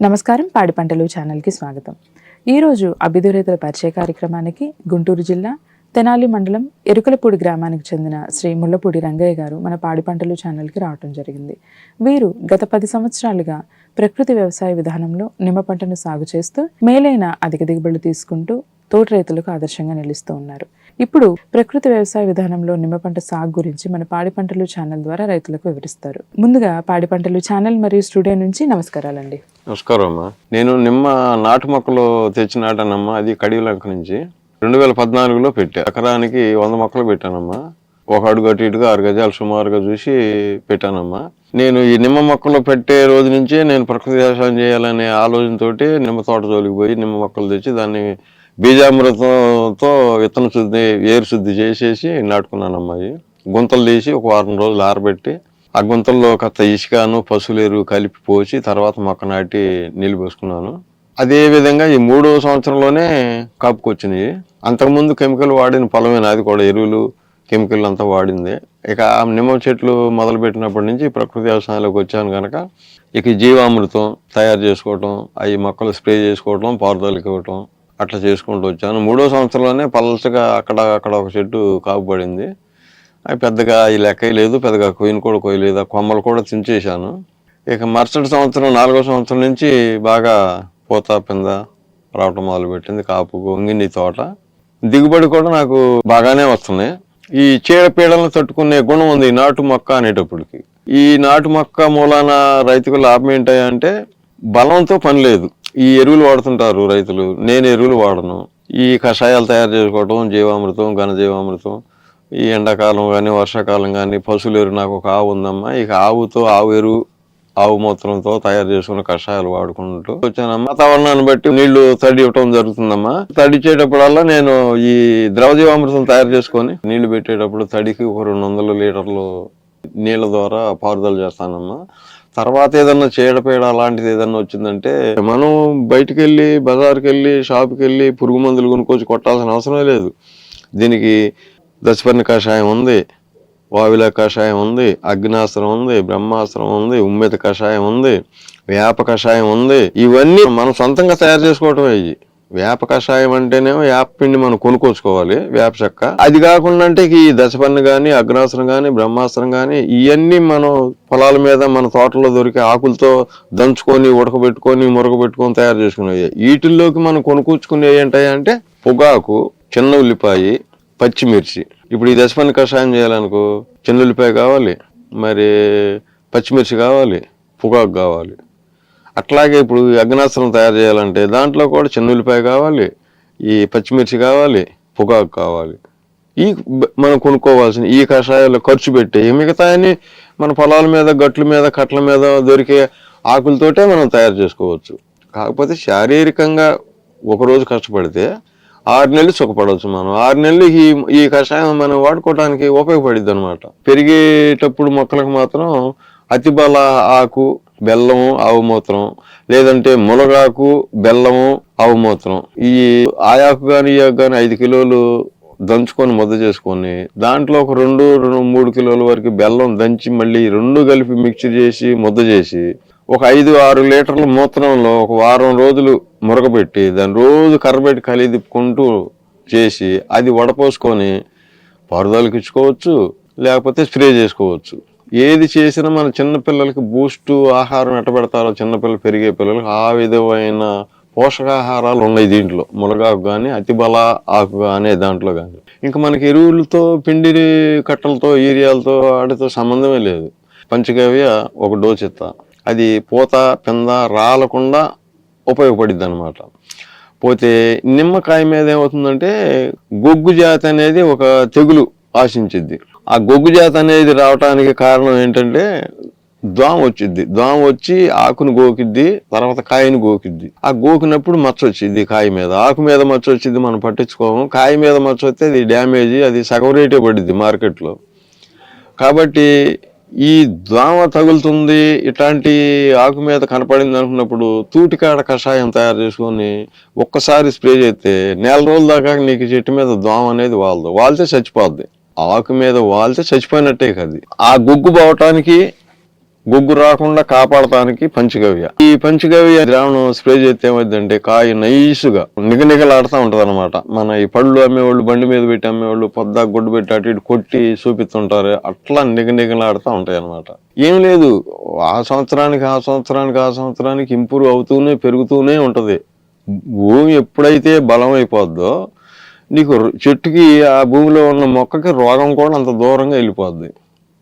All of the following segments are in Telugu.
నమస్కారం. పాడి పంటలు ఛానల్కి స్వాగతం. ఈరోజు అభివృద్ధి పరిచయ కార్యక్రమానికి గుంటూరు జిల్లా తెనాలి మండలం ఎరుకలపూడి గ్రామానికి చెందిన శ్రీ ముళ్ళపూడి రంగయ్య గారు మన పాడి పంటలు ఛానల్కి రావటం జరిగింది. వీరు గత పది సంవత్సరాలుగా ప్రకృతి వ్యవసాయ విధానంలో నిమ్మ పంటను సాగు చేస్తూ మేలైన అధిక దిగుబడులు తీసుకుంటూ తోటి రైతులకు ఆదర్శంగా నిలుస్తూ ఉన్నారు. ఇప్పుడు ప్రకృతి వ్యవసాయ విధానంలో నిమ్మ పంట సాగు గురించి మన పాడి పంటలు ఛానల్ ద్వారా రైతులకు వివరిస్తారు. ముందుగా పాడి పంటలు ఛానల్ మరియు స్టూడియో నుంచి నమస్కారాలండి. నమస్కారం అమ్మా. నేను నిమ్మ నాటు మొక్కలు తెచ్చి నాటానమ్మా అది కడివిలంక నుంచి. రెండు వేల పద్నాలుగులో పెట్టా. ఎకరానికి వంద మొక్కలు పెట్టానమ్మా. ఒక అడుగు అటు ఇటుగా ఆరు గజాలు సుమారుగా చూసి పెట్టానమ్మా. నేను ఈ నిమ్మ మొక్కలు పెట్టే రోజు నుంచే నేను ప్రకృతి వ్యవసాయం చేయాలనే ఆలోచనతోటి నిమ్మ తోట జోలికి పోయి నిమ్మ మొక్కలు తెచ్చి దాన్ని బీజామృతంతో విత్తన శుద్ధి ఏరు శుద్ధి చేసేసి నాటుకున్నాను అమ్మాయి గుంతలు తీసి ఒక వారం రోజులు ఆరబెట్టి ఆ గుంతల్లో కాస్త ఇసుకను పశువులేరు కలిపి పోసి తర్వాత మొక్క నాటి నీళ్ళు పోసుకున్నాను. అదే విధంగా ఈ మూడో సంవత్సరంలోనే కాపుకొచ్చినాయి అంతకుముందు కెమికల్ వాడిన ఫలమైన అది కూడా ఎరువులు కెమికల్ అంతా వాడింది. ఇక ఆ నిమ్మ చెట్లు మొదలుపెట్టినప్పటి నుంచి ప్రకృతి వ్యవసాయంలోకి వచ్చాను కనుక ఇక జీవామృతం తయారు చేసుకోవటం అవి మొక్కలు స్ప్రే చేసుకోవటం పారుదలకి ఇవ్వటం అట్లా చేసుకుంటూ వచ్చాను. మూడో సంవత్సరంలోనే పలచగా అక్కడ అక్కడ ఒక చెట్టు కాపుపడింది అవి పెద్దగా ఈ లెక్క లేదు పెద్దగా కొయ్యను కూడా కొయ్యలేదు. ఆ కొమ్మలు కూడా తించేశాను ఇక మరుసటి సంవత్సరం నాలుగో సంవత్సరం నుంచి బాగా పూత పింద రావటం మొదలుపెట్టింది కాపు గొంగిని తోట. దిగుబడి కూడా నాకు బాగానే వస్తున్నాయి. ఈ చీడపీడలను తట్టుకునే గుణం ఉంది ఈ నాటు మొక్క అనేటప్పటికి. ఈ నాటు మొక్క మూలాన రైతుకు లాభం ఏంటంటే బలంతో పని లేదు. ఈ ఎరువులు వాడుతుంటారు రైతులు. నేను ఎరువులు వాడను. ఈ కషాయాలు తయారు చేసుకోవడం జీవామృతం ఘనజీవామృతం ఈ ఎండాకాలం కానీ వర్షాకాలం కానీ పశువుల ఎరువు నాకు ఒక ఆవు ఉందమ్మా. ఇక ఆవుతో ఆవు ఎరువు ఆవు మూత్రంతో తయారు చేసుకున్న కషాయాలు వాడుకుంటూ వచ్చానమ్మా. వాతావరణాన్ని బట్టి నీళ్ళు తడి ఇవ్వటం జరుగుతుందమ్మా. తడిచేటప్పుడల్లా నేను ఈ ద్రవజీవామృతం తయారు చేసుకొని నీళ్ళు పెట్టేటప్పుడు తడికి ఒక రెండు వందల లీటర్లు నీళ్ళ ద్వారా పారుదల చేస్తానమ్మా. తర్వాత ఏదన్నా చీడపీడ అలాంటిది ఏదన్నా వచ్చిందంటే మనం బయటకు వెళ్ళి బజార్కి వెళ్ళి షాప్కి వెళ్ళి పురుగు మందులు కొనుక్కొచ్చి కొట్టాల్సిన అవసరం లేదు. దీనికి దశపర్ణ కషాయం ఉంది వావిల కషాయం ఉంది అగ్నాస్త్రం ఉంది బ్రహ్మాస్త్రం ఉంది ఉమ్మెత కషాయం ఉంది వేప కషాయం ఉంది. ఇవన్నీ మనం సొంతంగా తయారు చేసుకోవటమే ఇవి. వేప కషాయం అంటేనేమో వేప పిండి మనం కొనుక్కోచుకోవాలి వేప చెక్క. అది కాకుండా అంటే ఈ దశపన్ను కానీ అగ్నాసనం కానీ బ్రహ్మాస్త్రం కానీ ఇవన్నీ మనం పొలాల మీద మన తోటలో దొరికే ఆకులతో దంచుకొని ఉడకబెట్టుకొని మురగబెట్టుకొని తయారు చేసుకునేవి. వీటిల్లోకి మనం కొనుక్కొచ్చుకునేవి ఏంటంటే పొగాకు చిన్న ఉల్లిపాయ పచ్చిమిర్చి. ఇప్పుడు ఈ దశపన్న కషాయం చేయాలనుకో చిన్న ఉల్లిపాయ కావాలి మరి పచ్చిమిర్చి కావాలి పొగాకు కావాలి. అట్లాగే ఇప్పుడు ఈ అగ్నాస్త్రం తయారు చేయాలంటే దాంట్లో కూడా చిన్న ఉల్లిపాయ కావాలి ఈ పచ్చిమిర్చి కావాలి పొగాకు కావాలి. ఈ మనం కొనుక్కోవాల్సిన ఈ కషాయాలు ఖర్చు పెట్టి మిగతా మన పొలాల మీద గట్ల మీద కట్ల మీద దొరికే ఆకులతోటే మనం తయారు చేసుకోవచ్చు. కాకపోతే శారీరకంగా ఒకరోజు కష్టపడితే ఆరు నెలలు సుఖపడవచ్చు మనం. ఆరు నెలలు ఈ ఈ కషాయం మనం వాడుకోవడానికి ఉపయోగపడిద్ది అనమాట పెరిగేటప్పుడు మొక్కలకు మాత్రం అతిబల ఆకు బెల్లము ఆవు మూత్రం. లేదంటే మునగాకు బెల్లము ఆవు మూత్రం. ఈ ఆయాకు కానీ ఈ ఆకు కానీ ఐదు కిలోలు దంచుకొని ముద్ద చేసుకొని దాంట్లో ఒక రెండు రెండు మూడు కిలోల వరకు బెల్లం దంచి మళ్ళీ రెండు కలిపి మిక్స్ చేసి ముద్ద చేసి ఒక ఐదు ఆరు లీటర్ల మూత్రంలో ఒక వారం రోజులు మురగబెట్టి దాన్ని రోజు కర్రబెట్టి కలిగి తిప్పుకుంటూ చేసి అది వడపోసుకొని పారుదలకి ఇచ్చుకోవచ్చు లేకపోతే స్ప్రే చేసుకోవచ్చు. ఏది చేసినా మన చిన్నపిల్లలకి బూస్టు ఆహారం ఎట్టబెడతారో చిన్నపిల్లలు పెరిగే పిల్లలకి ఆ విధమైన పోషకాహారాలు ఉన్నాయి దీంట్లో. మునగాకు కానీ అతిబల ఆకు అనే దాంట్లో కానీ ఇంకా మనకి ఎరువులతో పిండి కట్టలతో ఏరియాలతో వాటితో సంబంధమే లేదు. పంచగవ్య ఒక డోస్ ఇస్తా. అది పూత పింద రాలకుండా ఉపయోగపడిద్ది అనమాట పోతే నిమ్మకాయ మీద ఏమవుతుందంటే గొగ్గు జాతి అనేది ఒక తెగులు ఆశించిద్ది. ఆ గొగ్గు జాతి అనేది రావటానికి కారణం ఏంటంటే దోమ వచ్చిద్ది. దోమ వచ్చి ఆకును గోకిద్ది తర్వాత కాయను గోకిద్ది. ఆ గోకినప్పుడు మచ్చ వచ్చింది కాయ మీద. ఆకు మీద మచ్చ వచ్చింది మనం పట్టించుకోము. కాయ మీద మచ్చ వస్తే అది డ్యామేజ్ అది సగం రేటే పడింది మార్కెట్లో. కాబట్టి ఈ దోమ తగులుతుంది ఇట్లాంటి ఆకు మీద కనపడింది అనుకున్నప్పుడు తూటికాడ కషాయం తయారు చేసుకొని ఒక్కసారి స్ప్రే చేస్తే నెల రోజుల దాకా నీకు చెట్టు మీద దోమ అనేది వాలదు. వాలితే చచ్చిపోద్ది. ఆకు మీద వాలితే చచ్చిపోయినట్టే కది ఆ గుగ్గు పోవటానికి గుగ్గు రాకుండా కాపాడటానికి పంచగవ్య. ఈ పంచగవ్య ద్రావణం స్ప్రే చేస్తే ఏమైందంటే కాయ నైసుగా నిగనిగలాడుతూ ఉంటది అనమాట మన ఈ పళ్ళు అమ్మేవాళ్ళు బండి మీద పెట్టి అమ్మేవాళ్ళు పొద్దా గుడ్డు పెట్టి అటు ఇటు కొట్టి చూపిస్తుంటారు. అట్లా నిగనిగలాడుతూ ఉంటాయి అనమాట ఏం లేదు ఆ సంవత్సరానికి ఆ సంవత్సరానికి ఆ సంవత్సరానికి ఇంప్రూవ్ అవుతూనే పెరుగుతూనే ఉంటది. భూమి ఎప్పుడైతే బలం అయిపోద్దో నీకు రు- చెట్టుకి ఆ భూమిలో ఉన్న మొక్కకి రోగం కూడా అంత దూరంగా వెళ్ళిపోద్ది.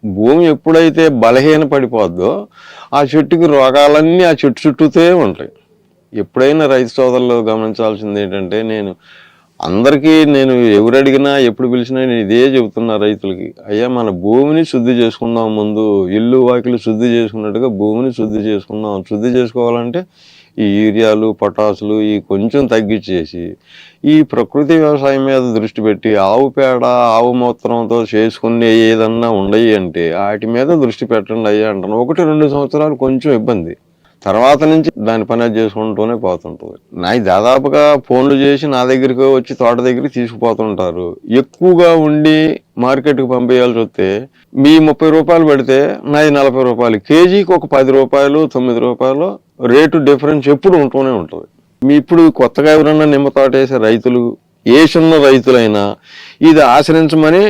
భూమి ఎప్పుడైతే బలహీన పడిపోద్దో ఆ చెట్టుకి రోగాలన్నీ ఆ చెట్టు చుట్టూతే ఉంటాయి. ఎప్పుడైనా రైతు సోదరులు గమనించాల్సింది ఏంటంటే నేను అందరికీ నేను ఎవరు అడిగినా ఎప్పుడు పిలిచినా నేను ఇదే చెబుతున్నా రైతులకి అయ్యా మన భూమిని శుద్ధి చేసుకుందాం ముందు ఇల్లు వాకిలు శుద్ధి చేసుకున్నట్టుగా భూమిని శుద్ధి చేసుకుందాం శుద్ధి చేసుకోవాలంటే ఈ యూరియాలు పొటాసులు ఈ కొంచెం తగ్గించేసి ఈ ప్రకృతి వ్యవసాయం మీద దృష్టి పెట్టి ఆవు పేడ ఆవు మూత్రంతో చేసుకునే ఏదన్నా ఉండయి అంటే వాటి మీద దృష్టి పెట్టండి అయ్యా అంటాను. ఒకటి రెండు సంవత్సరాలు కొంచెం ఇబ్బంది. తర్వాత నుంచి దాని పని చేసుకుంటూనే పోతుంటుంది. నాకు దాదాపుగా ఫోన్లు చేసి నా దగ్గరికి వచ్చి తోట దగ్గరికి తీసుకుపోతుంటారు. ఎక్కువగా ఉండి మార్కెట్కి పంపేయాల్సి వస్తే మీ ముప్పై రూపాయలు పెడితే నాది నలభై రూపాయలు కేజీకి ఒక పది రూపాయలు తొమ్మిది రూపాయలు రేటు డిఫరెన్స్ ఎప్పుడు ఉంటూనే ఉంటుంది. మీ ఇప్పుడు కొత్తగా ఎవరన్నా నిమ్మ తోట వేసే రైతులు ఏ చిన్న రైతులైనా ఇది ఆశ్రయించమని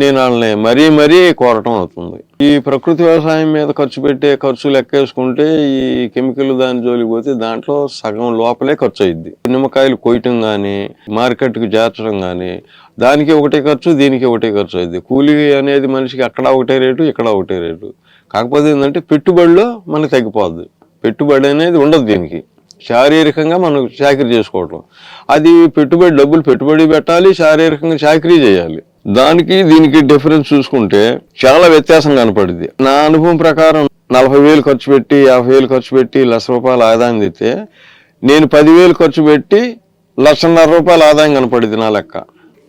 నేను వాళ్ళని మరీ మరీ కోరటం అవుతుంది. ఈ ప్రకృతి వ్యవసాయం మీద ఖర్చు పెట్టే ఖర్చు లెక్కేసుకుంటే ఈ కెమికల్ దాని జోలికి పోతే దాంట్లో సగం లోపలే ఖర్చు అయింది నిమ్మకాయలు కొయ్యటం కానీ మార్కెట్కి చేర్చడం కానీ దానికి ఒకటే ఖర్చు దీనికి ఒకటే ఖర్చు అయింది కూలీ అనేది మనిషికి అక్కడ ఒకటే రేటు ఇక్కడ ఒకటే రేటు. కాకపోతే ఏంటంటే పెట్టుబడిలో మనకి తగ్గిపోద్ది. పెట్టుబడి అనేది ఉండదు దీనికి. శారీరకంగా మనం చాకరీ చేసుకోవటం. అది పెట్టుబడి డబ్బులు పెట్టుబడి పెట్టాలి శారీరకంగా చాకరీ చేయాలి. దానికి దీనికి డిఫరెన్స్ చూసుకుంటే చాలా వ్యత్యాసం కనపడింది నా అనుభవం ప్రకారం నలభై వేలు ఖర్చు పెట్టి యాభై వేలు ఖర్చు పెట్టి లక్ష రూపాయలు ఆదాయం తెస్తే నేను పదివేలు ఖర్చు పెట్టి లక్షన్నర రూపాయల ఆదాయం కనపడింది నా లెక్క.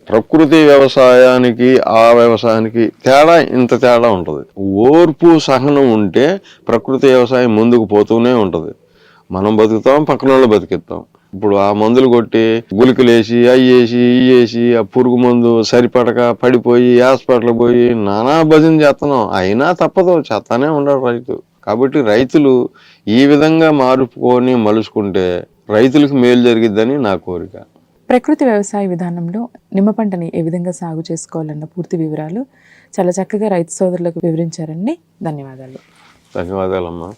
ప్రకృతి వ్యవసాయానికి ఆ వ్యవసాయానికి తేడా ఇంత తేడా ఉంటుంది. ఓర్పు సహనం ఉంటే ప్రకృతి వ్యవసాయం ముందుకు పోతూనే ఉంటుంది. మనం బతుకుతాం పక్కన వాళ్ళు బతికిస్తాం. ఇప్పుడు ఆ మందులు కొట్టి గులికలేసి వేసి అవి ఆ పురుగు మందు సరిపడక పడిపోయి హాస్పిటల్ పోయి నానా భజన చేస్తున్నాం. అయినా తప్పదు చేస్తానే ఉండడు రైతు. కాబట్టి రైతులు ఈ విధంగా మారుపుకొని మలుచుకుంటే రైతులకు మేలు జరిగిద్దని నా కోరిక. ప్రకృతి వ్యవసాయ విధానంలో నిమ్మ పంటని ఏ విధంగా సాగు చేసుకోవాలన్న పూర్తి వివరాలు చాలా చక్కగా రైతు సోదరులకు వివరించారండి. ధన్యవాదాలు. ధన్యవాదాలమ్మా.